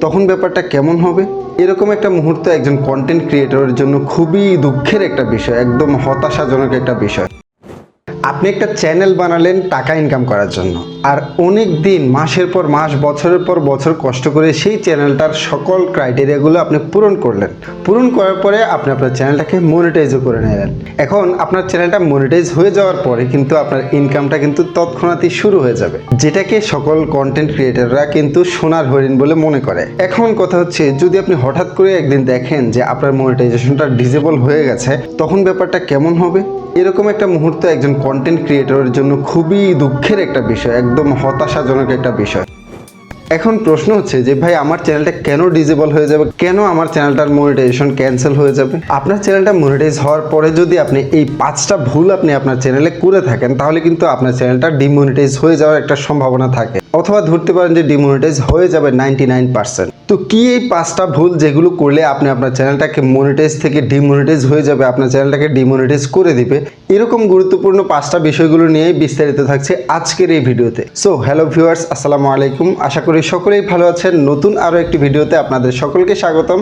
তখন ব্যাপারটা কেমন হবে? এরকম একটা মুহূর্ত একজন কন্টেন্ট ক্রিয়েটরের জন্য খুবই দুঃখের একটা বিষয়, একদম হতাশাজনক একটা বিষয়। আপনি একটা চ্যানেল বানালেন টাকা ইনকাম করার জন্য। আর অনেক দিন, মাসের পর মাস, বছরের পর বছর কষ্ট করে সেই চ্যানেলটার সকল ক্রাইটেরিয়াগুলো আপনি পূরণ করলেন। পূরণ করার পরে আপনি আপনার চ্যানেলটাকে মনিটাইজও করে নিলেন। এখন আপনার চ্যানেলটা মনিটাইজ হয়ে যাওয়ার পরে কিন্তু আপনার ইনকামটা কিন্তু তৎক্ষণাৎই শুরু হয়ে যাবে। যেটাকে সকল কন্টেন্ট ক্রিয়েটাররা কিন্তু সোনার হরিণ বলে মনে করে। এখন কথা হচ্ছে, যদি আপনি হঠাৎ করে একদিন দেখেন যে আপনার মনিটাইজেশনটা ডিজেবল হয়ে গেছে, তখন ব্যাপারটা কেমন হবে? এরকম একটা মুহূর্ত একজন কন্টেন্ট ক্রিয়েটরের জন্য খুবই দুঃখের একটা বিষয় একদম হতাশাজনক একটা বিষয়। এখন প্রশ্ন হচ্ছে যে ভাই, আমার চ্যানেলটা কেন ডিজেবল হয়ে যাবে? কেন আমার চ্যানেলটার মনিটাইজেশন ক্যান্সেল হয়ে যাবে? আপনার চ্যানেলটা মনিটাইজ হওয়ার পরে যদি আপনি এই পাঁচটা ভুল আপনি আপনার চ্যানেলে করে থাকেন, তাহলে কিন্তু আপনার চ্যানেলটা ডিমনিটাইজ হয়ে যাওয়ার একটা সম্ভাবনা থাকে। অথবা ধরতে পারেন যে ডিমনিটাইজ হয়ে যাবে নাইনটি নাইন পার্সেন্ট তো কি এই পাঁচটা ভুল যেগুলো করলে আপনি আপনার চ্যানেলটাকে মনিটাইজ থেকে ডিমনিটাইজ হয়ে যাবে, আপনার চ্যানেলটাকে ডিমনিটাইজ করে দিবে? এরকম গুরুত্বপূর্ণ পাঁচটা বিষয়গুলো নিয়েই বিস্তারিত থাকছে আজকের এই ভিডিওতে। সো হ্যালো ভিউয়ার্স আসসালামু আলাইকুম। আশা করি সকলেই ভালো আছেন। নতুন আরও একটি ভিডিওতে আপনাদের সকলকে স্বাগতম।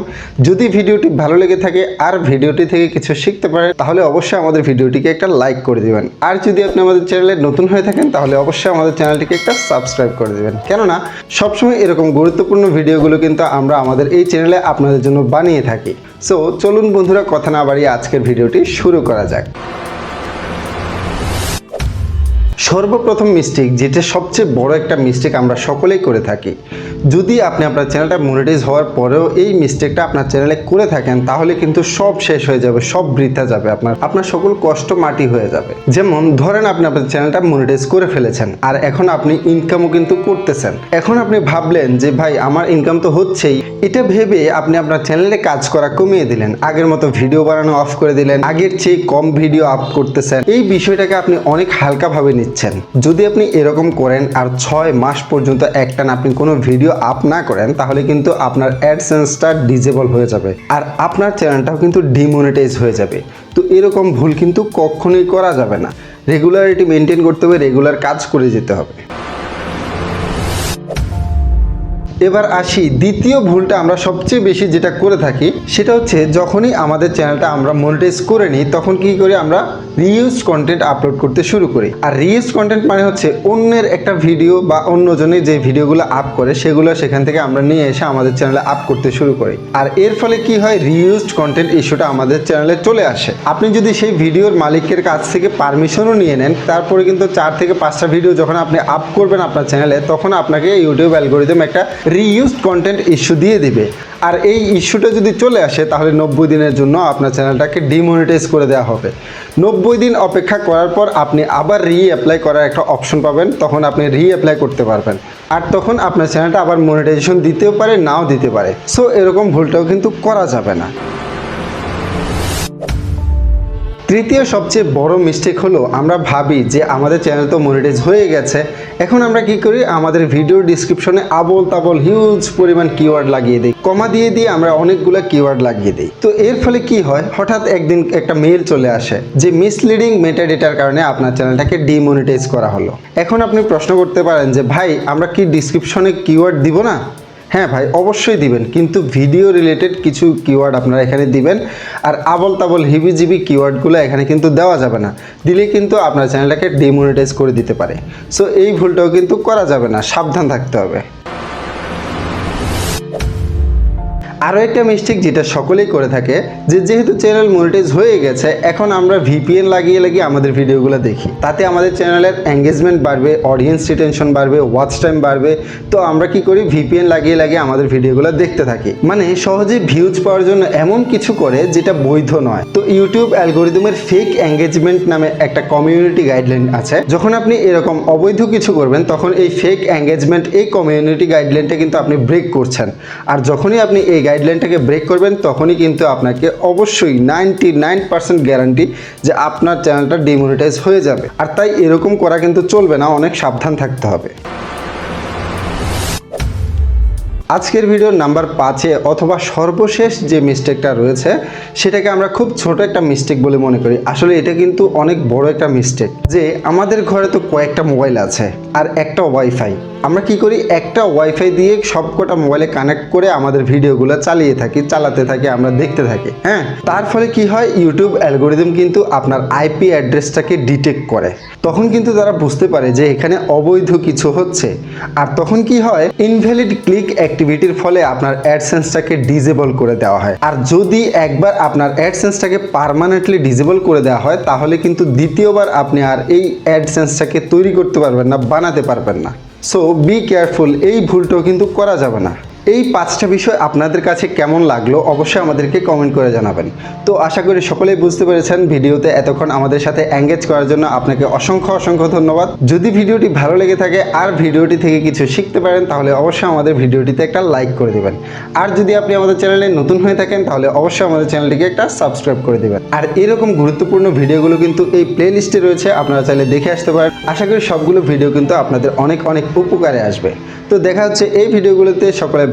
যদি ভিডিওটি ভালো লেগে থাকে আর ভিডিওটি থেকে কিছু শিখতে পারেন, তাহলে অবশ্যই আমাদের ভিডিওটিকে একটা লাইক করে দিবেন। আর যদি আপনি আমাদের চ্যানেলে নতুন হয়ে থাকেন, তাহলে অবশ্যই আমাদের চ্যানেলটিকে একটা সাবস্ক্রাইব করে দেবেন। কেননা, সবসময় এরকম গুরুত্বপূর্ণ ভিডিওগুলো কিন্তু আমরা আমাদের এই চ্যানেলে আপনাদের জন্য বানিয়ে থাকি। সো চলুন বন্ধুরা, কথা না বাড়িয়ে আজকের ভিডিওটি শুরু করা যাক। সর্বপ্রথম মিস্টেক যেটা সবচেয়ে বড় একটা মিস্টেক আমরা সকলেই করে থাকি। যদি আপনি আপনার চ্যানেলটা মনিটাইজ হওয়ার পরেও এই মিস্টেকটা আপনার চ্যানেলে করে থাকেন, তাহলে কিন্তু সব শেষ হয়ে যাবে, সব বৃথা যাবে, আপনার আপনার সকল কষ্ট মাটি হয়ে যাবে। যেমন, ধরেন আপনি আপনার চ্যানেলটা মনিটাইজ করে ফেলেছেন, আর এখন আপনি ইনকামও কিন্তু করতেছেন। এখন আপনি ভাবলেন যে, ভাই, আমার ইনকাম তো হচ্ছেই। এটা ভেবে আপনি আপনার চ্যানেলে কাজ করা কমিয়ে দিলেন। আগের মতো ভিডিও বানানো অফ করে দিলেন, আগের চেয়ে কম ভিডিও আপ করতেছেন। এই বিষয়টাকে আপনি অনেক হালকাভাবে নিচ্ছেন। যদি আপনি এরকম করেন, আর ছয় মাস পর্যন্ত একটান আপনি কোনো ভিডিও আপ না করেন, তাহলে কিন্তু আপনার অ্যাডসেন্সটা ডিজেবল হয়ে যাবে। আর আপনার চ্যানেলটাও কিন্তু ডিমনিটাইজ হয়ে যাবে। তো এরকম ভুল কিন্তু কখনোই করা যাবে না। রেগুলারিটি মেনটেন করতে হবে রেগুলার কাজ করে যেতে হবে। এবার আসি দ্বিতীয় ভুলটা আমরা সবচেয়ে বেশি যেটা করে থাকি, সেটা হচ্ছে যখনই আমাদের চ্যানেলটা আমরা মনিটাইজ করে নিই, তখন কি করি আমরা রিউজ কন্টেন্ট আপলোড করতে শুরু করি। আর রিউজ কন্টেন্ট মানে হচ্ছে অন্যের একটা ভিডিও বা অন্যজনের যে ভিডিওগুলো আপ করে, সেগুলো সেখান থেকে আমরা নিয়ে এসে আমাদের চ্যানেলে আপ করতে শুরু করি। আর এর ফলে কি হয়? রিউজড কন্টেন্ট ইস্যুটা আমাদের চ্যানেলে চলে আসে। আপনি যদি সেই ভিডিওর মালিকের কাছ থেকে পারমিশনও নিয়ে নেন, তারপরে কিন্তু চার থেকে পাঁচটা ভিডিও যখন আপনি আপ করবেন আপনার চ্যানেলে তখন আপনাকে ইউটিউব অ্যালগোরিদম একটা রিইউজড কন্টেন্ট ইস্যু দিয়ে দিবে। আর এই ইস্যুটা যদি চলে আসে, তাহলে নব্বই দিনের জন্য আপনার চ্যানেলটাকে ডিমনিটাইজ করে দেওয়া হবে। নব্বই দিন অপেক্ষা করার পর আপনি আবার রি অ্যাপ্লাই করার একটা অপশন পাবেন, তখন আপনি রি অ্যাপ্লাই করতে পারবেন। আর তখন আপনার চ্যানেলটা আবার মনিটাইজেশন দিতেও পারে, নাও দিতে পারে। সো এরকম ভুলটাও কিন্তু করা যাবে না। তৃতীয় সবচেয়ে বড় মিস্টেক হলো, আমরা ভাবি যে আমাদের চ্যানেল তো মনিটাইজ হয়ে গেছে। এখন আমরা কি করি? আমাদের ভিডিও ডিসক্রিপশনে আবল তাবল হিউজ পরিমাণ কিওয়ার্ড লাগিয়ে দিই। কমা দিয়ে দিয়ে আমরা অনেকগুলো কিওয়ার্ড লাগিয়ে দিই। তো এর ফলে কি হয়? হঠাৎ একদিন একটা মেল চলে আসে যে মিসলিডিং মেটাডেটার কারণে আপনার চ্যানেলটাকে ডিমনিটাইজ করা হলো। এখন আপনি প্রশ্ন করতে পারেন যে, ভাই, আমরা কি ডিসক্রিপশনে কিওয়ার্ড দিব না? হ্যাঁ ভাই, অবশ্যই দিবেন। কিন্তু ভিডিও রিলেটেড কিছু কিওয়ার্ড আপনারা এখানে দিবেন। আর আবল তাবল হিবিজিবি কিওয়ার্ডগুলো এখানে কিন্তু দেওয়া যাবে না। দিলে কিন্তু আপনার চ্যানেলটাকে ডিমোনিটাইজ করে দিতে পারে। সো এই ভুলটাও কিন্তু করা যাবে না। সাবধান থাকতে হবে। আরও একটা মিস্টেক যেটা সকলেই করে থাকে, যে যেহেতু চ্যানেল মনিটাইজ হয়ে গেছে, এখন আমরা ভিপিএন লাগিয়ে লাগিয়ে আমাদের ভিডিওগুলো দেখি। তাতে আমাদের চ্যানেলের এঙ্গেজমেন্ট বাড়বে অডিয়েন্স রিটেনশন বাড়বে ওয়াচ টাইম বাড়বে। তো আমরা কি করি? ভিপিএন লাগিয়ে লাগিয়ে আমাদের ভিডিওগুলো দেখতে থাকি। মানে সহজে ভিউজ পাওয়ার জন্য এমন কিছু করে যেটা বৈধ নয়। তো ইউটিউব অ্যালগোরিদমের ফেক এঙ্গেজমেন্ট নামে একটা কমিউনিটি গাইডলাইন আছে। যখন আপনি এরকম অবৈধ কিছু করবেন, তখন এই ফেক এঙ্গেজমেন্ট এই কমিউনিটি গাইডলাইনটা কিন্তু আপনি ব্রেক করছেন। আর যখনই আপনি এই গাইডলাইনটাকে ব্রেক করবেন, তখনই কিন্তু আপনাকে অবশ্যই নাইনটি নাইন পার্সেন্ট গ্যারান্টি যে আপনার চ্যানেলটা ডিমনিটাইজ হয়ে যাবে। আর তাই এরকম করা কিন্তু চলবে না, অনেক সাবধান থাকতে হবে। আজকের ভিডিওর নাম্বার পাঁচে অথবা সর্বশেষ যে মিস্টেকটা রয়েছে, সেটাকে আমরা খুব ছোট একটা মিস্টেক বলে মনে করি। আসলে এটা কিন্তু অনেক বড় একটা মিস্টেক যে আমাদের ঘরে তো কয়েকটা মোবাইল আছে, আর একটা ওয়াইফাই আমরা কি করি? একটা ওয়াইফাই দিয়ে সবকটা মোবাইলে কানেক্ট করে আমাদের ভিডিওগুলো চালিয়ে থাকি, চালাতে থাকি, আমরা দেখতে থাকি হ্যাঁ? তার ফলে কি হয়? ইউটিউব অ্যালগোরিদম কিন্তু আপনার আইপি অ্যাড্রেসটাকে ডিটেক্ট করে। তখন কিন্তু তারা বুঝতে পারে যে এখানে অবৈধ কিছু হচ্ছে। আর তখন কি হয়? ইনভ্যালিড ক্লিক অ্যাক্টিভিটির ফলে আপনার অ্যাডসেন্সটাকে ডিজেবল করে দেওয়া হয়। আর যদি একবার আপনার অ্যাডসেন্সটাকে পার্মানেন্টলি ডিজেবল করে দেওয়া হয়, তাহলে কিন্তু দ্বিতীয়বার আপনি আর এই অ্যাডসেন্সটাকে তৈরি করতে পারবেন না, বানাতে পারবেন না। সো বি কেয়ারফুল এই ভুলটাও কিন্তু করা যাবে না। এই পাঁচটা বিষয় আপনাদের কাছে কেমন লাগল অবশ্যই আমাদেরকে কমেন্ট করে জানাবেন। তো আশা করি সকলেই বুঝতে পেরেছেন ভিডিওতে এতক্ষণ আমাদের সাথে এঙ্গেজ করার জন্য আপনাকে অসংখ্য অসংখ্য ধন্যবাদ। যদি ভিডিওটি ভালো লেগে থাকে আর ভিডিওটি থেকে কিছু শিখতে পারেন, তাহলে অবশ্যই আমাদের ভিডিওটিতে একটা লাইক করে দেবেন। আর যদি আপনি আমাদের চ্যানেলে নতুন হয়ে থাকেন, তাহলে অবশ্যই আমাদের চ্যানেলটিকে একটা সাবস্ক্রাইব করে দেবেন। আর এরকম গুরুত্বপূর্ণ ভিডিওগুলো কিন্তু এই প্লে লিস্টে রয়েছে, আপনারা চাইলে দেখে আসতে পারেন। আশা করি সবগুলো ভিডিও কিন্তু আপনাদের অনেক অনেক উপকারে আসবে। তো দেখা হচ্ছে এই ভিডিওগুলোতে, সকলে